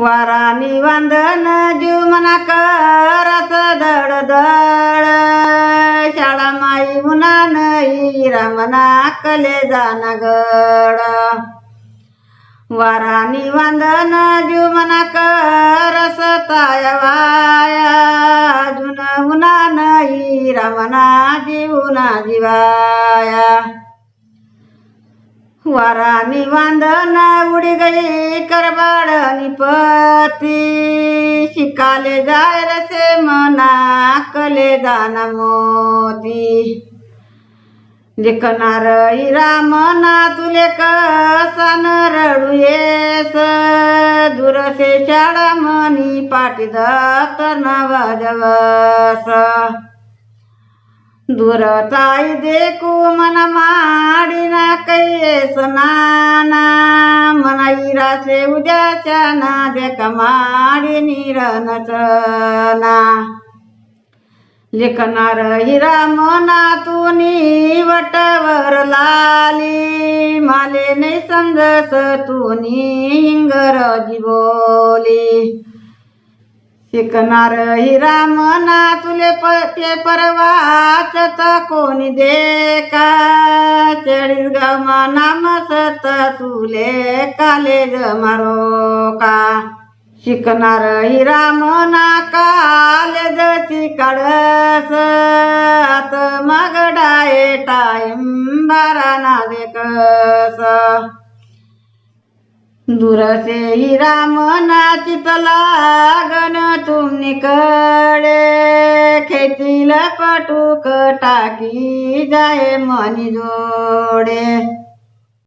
वारानी वांदन जीव मना करत दड दड शाळा माई मुना नाही रामना कले जाना गड वारानी वांदन जीव मना करस ताया वाया अजून मुना नाही रामना जीवना जीवाया. वारानी वांदन उडी गई करबाड पती. शिकाले जाय रसे मना कले जाना मोती. लेखनार रामना तुले कसन रडू येस. दुरसे शाळा मनी पाटी दत्तर नवजवस दूर ताई देखू मन नाना मन इरासे उद्याच्या ना देखा माडी निरनचना लेखनार हिरा मना तुनी वटवर लाली माले नाही समजस तुनी इंगरजी बोली. शिकणार हिरा मना तुले प पेपर वाचत कोणी दे का गाव नाम सत तुले कालेज मारो का शिकणार हिरा मना कालेज काढस. आत मगडाये टाईम बारा ना देखस. दुरसे हिरा मना चितलागन तुमनीकडे. खेतील पटूक टाकी जाय मनी जोडे.